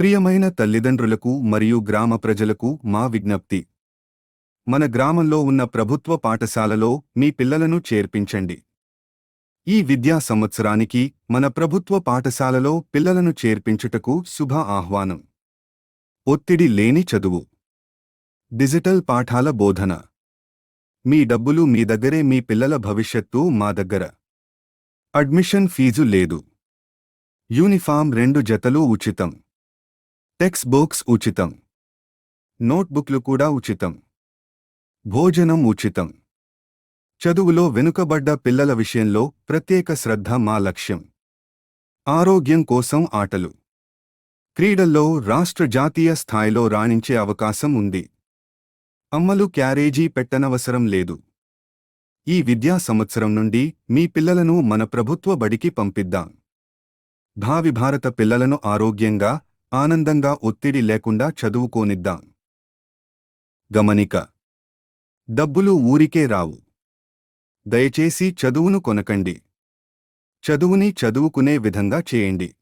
ప్రియమైన తల్లిదండ్రులకు మరియు గ్రామ ప్రజలకు మా విజ్ఞప్తి. మన గ్రామంలో ఉన్న ప్రభుత్వ పాఠశాలలో మీ పిల్లలను చేర్పించండి. ఈ విద్యా సంవత్సరానికి మన ప్రభుత్వ పాఠశాలలో పిల్లలను చేర్పించుటకు శుభ ఆహ్వానం. ఒత్తిడి లేని చదువు. డిజిటల్ పాఠాల బోధన. మీ డబ్బులు మీ దగ్గరే మీ పిల్లల భవిష్యత్తు మా దగ్గర. అడ్మిషన్ ఫీజు లేదు. యూనిఫామ్ రెండు జతలు ఉచితం. టెక్స్ట్ బుక్స్ ఉచితం. నోట్బుక్లు కూడా ఉచితం. భోజనం ఉచితం. చదువులో వెనుకబడ్డ పిల్లల విషయంలో ప్రత్యేక శ్రద్ధ మా లక్ష్యం. ఆరోగ్యం కోసం ఆటలు. క్రీడల్లో రాష్ట్ర జాతీయ స్థాయిలో రాణించే అవకాశం ఉంది. అమ్మలు క్యారేజీ పెట్టనవసరం లేదు. ఈ విద్యా సంవత్సరం నుండి మీ పిల్లలను మన ప్రభుత్వ బడికి పంపిద్దాం. భావి భారత పిల్లలను ఆరోగ్యంగా ఆనందంగా ఒత్తిడి లేకుండా చదువుకోనిద్దాం. గమనిక. డబ్బులు ఊరికే రావు. దయచేసి చదువును కొనకండి. చదువుని చదువుకునే విధంగా చేయండి.